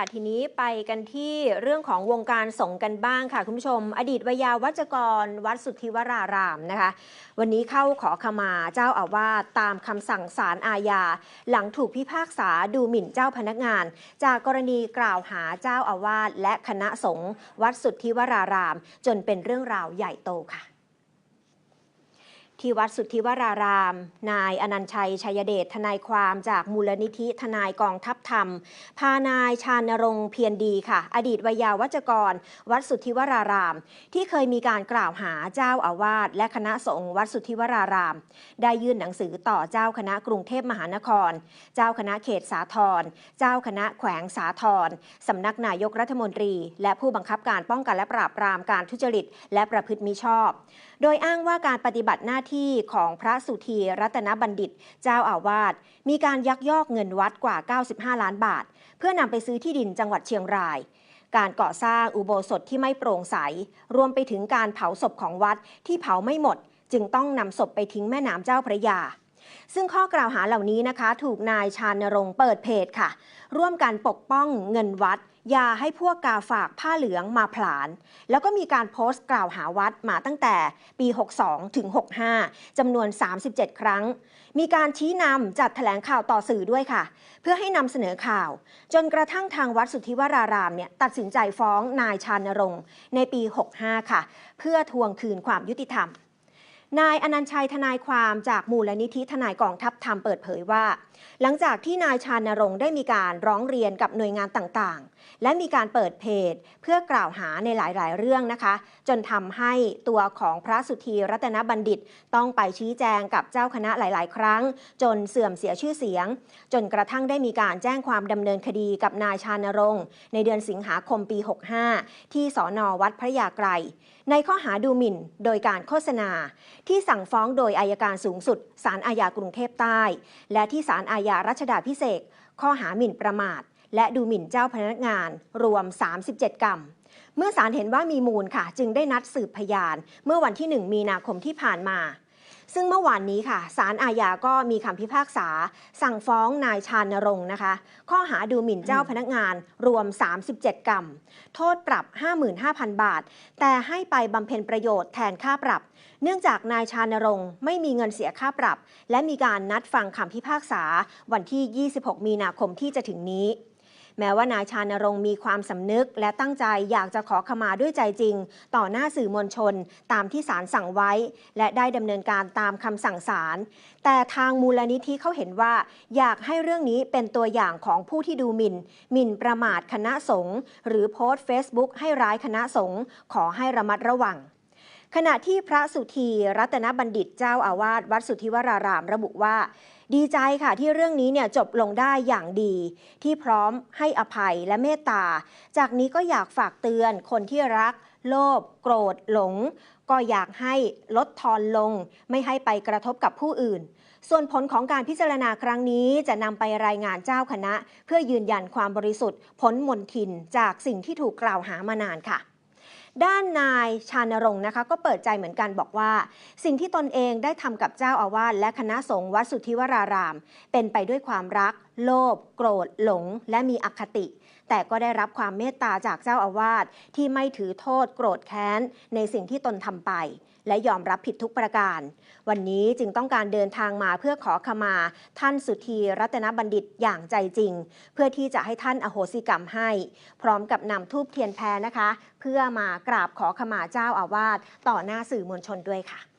ค่ะ ทีนี้ไปกันที่เรื่องของวงการสงกันบ้างค่ะ คุณผู้ชม อดีตวิยาวัจกร วัดสุทธิวรารามนะคะ วันนี้เข้าขอขมาเจ้าอาวาสตามคำสั่งศาลอาญา หลังถูกพิพากษาดูหมิ่นเจ้าพนักงาน จากกรณีกล่าวหาเจ้าอาวาสและคณะสงฆ์วัดสุทธิวราราม จนเป็นเรื่องราวใหญ่โตค่ะ ที่วัดสุทธิวราราม นายอนันชัยชัยเดชทนายความจากมูลนิธิทนายกองทัพธรรม พานายชานรงค์เพียรดีค่ะ อดีตวิยาวัจกร วัดสุทธิวราราม ที่เคยมีการกล่าวหาเจ้าอาวาสและคณะสงฆ์วัดสุทธิวราราม ได้ยื่นหนังสือต่อเจ้าคณะกรุงเทพมหานคร เจ้าคณะเขตสาทรเจ้าคณะแขวงสาทรสำนักนายกรัฐมนตรี และผู้บังคับการป้องกันและปราบปรามการทุจริต และประพฤติมิชอบ โดยอ้างว่าการปฏิบัติหน้าที่ของพระสุธีรัตนบัณฑิต เจ้าอาวาสมีการยักยอกเงินวัดกว่า 95 ล้านบาท เพื่อนำไปซื้อที่ดินจังหวัดเชียงราย การก่อสร้างอุโบสถที่ไม่โปร่งใส รวมไปถึงการเผาศพของวัดที่เผาไม่หมด จึงต้องนำศพไปทิ้งแม่น้ำเจ้าพระยา ซึ่งข้อกล่าวหาเหล่านี้นะคะ ถูกนายชานรงค์เปิดเพจค่ะ ร่วมกันปกป้องเงินวัดอย่าให้พวกกาฝากผ้าเหลืองมาผลาญแล้วก็มีการโพสต์กล่าวหาวัดมาตั้งแต่ปี 62 ถึง 65 จำนวน 37 ครั้ง มีการชี้นำจัดแถลงข่าวต่อสื่อด้วยค่ะ เพื่อให้นำเสนอข่าว จนกระทั่งทางวัดสุทธิวรารามเนี่ยตัดสินใจฟ้องนายชานรงค์ในปี 65 ค่ะ เพื่อทวงคืนความยุติธรรม นายอนันชัยทนายความจากมูลนิธิทนายกองทัพธรรมเปิดเผยว่า หลังจากที่นายชานรงค์ได้มีการร้องเรียนกับหน่วยงานต่างๆ และมีการเปิดเพจเพื่อกล่าวหาในหลายๆ เรื่องนะคะ จนทำให้ตัวของพระสุธีรัตนบัณฑิตต้องไปชี้แจงกับเจ้าคณะหลาย ๆ ครั้ง จนเสื่อมเสียชื่อเสียง จนกระทั่งได้มีการแจ้งความดำเนินคดีกับนายชานรงค์ในเดือนสิงหาคมปี 65 ที่สอนอวัดพระยาไกร ในข้อหาดูหมิ่นโดยการโฆษณา ที่สั่งฟ้องโดยอายการสูงสุดศาลอาญากรุงเทพใต้ และที่ศาลอาญารัชดาพิเศษข้อหาหมิ่นประมาท และดูหมิ่นเจ้าพนักงานรวม 37 กรรม เมื่อศาลเห็นว่ามีมูลค่ะ จึงได้นัดสืบพยาน เมื่อวันที่ 1 มีนาคมที่ผ่านมา ซึ่งเมื่อวานนี้ค่ะศาลอาญาก็มีคำพิพากษา สั่งฟ้องนายชานรงค์นะคะ ข้อหาดูหมิ่นเจ้าพนักงานรวม 37 กรรม โทษปรับ 55,000 บาท แต่ให้ไปบำเพ็ญประโยชน์แทนค่าปรับ เนื่องจากนายชานรงค์ไม่มีเงินเสียค่าปรับ และมีการนัดฟังคำพิพากษาวันที่ 26 มีนาคมที่จะถึงนี้ แม้ว่านายชานรงมีความสำนึก และตั้งใจอยากจะขอขมาด้วยใจจริง ต่อหน้าสื่อมวลชน ตามที่ศาลสั่งไว้ และได้ดำเนินการตามคำสั่งศาลแต่ทางมูลนิธิเขาเห็นว่า อยากให้เรื่องนี้เป็นตัวอย่างของผู้ที่ดูหมิ่นหมิ่นประมาทคณะสงฆ์หรือโพสต์ Facebook ให้ร้ายคณะสงฆ์ขอให้ระมัดระวัง ขณะที่พระสุธีรัตนบัณฑิตเจ้าอาวาสวัดสุทธิวรารามระบุว่า ดีใจค่ะที่เรื่องนี้เนี่ยจบลงได้อย่างดี ที่พร้อมให้อภัยและเมตตา จากนี้ก็อยากฝากเตือนคนที่รัก โลภโกรธหลง ก็อยากให้ลดทอนลง ไม่ให้ไปกระทบกับผู้อื่นส่วนผลของการพิจารณาครั้งนี้จะนำไปรายงานเจ้าคณะ เพื่อยืนยันความบริสุทธิ์พ้นมนทินจากสิ่งที่ถูกกล่าวหามานานค่ะ ด้านนายชานรงค์นะคะ ก็เปิดใจเหมือนกันบอกว่า สิ่งที่ตนเองได้ทำกับเจ้าอาวาสและคณะสงฆ์วัดสุทธิวราราม เป็นไปด้วยความรัก โลภโกรธ หลง และมีอคติ แต่ก็ได้รับความเมตตาจากเจ้าอาวาสที่ไม่ถือโทษโกรธแค้นในสิ่งที่ตนทำไป และยอมรับผิดทุกประการ วันนี้จึงต้องการเดินทางมาเพื่อขอขมา ท่านสุธีรัตนบัณฑิตอย่างใจจริง เพื่อที่จะให้ท่านอโหสิกรรมให้ พร้อมกับนำทูบเทียนแพรนะคะ เพื่อมากราบขอขมาเจ้าอาวาสต่อหน้าสื่อมวลชนด้วยค่ะ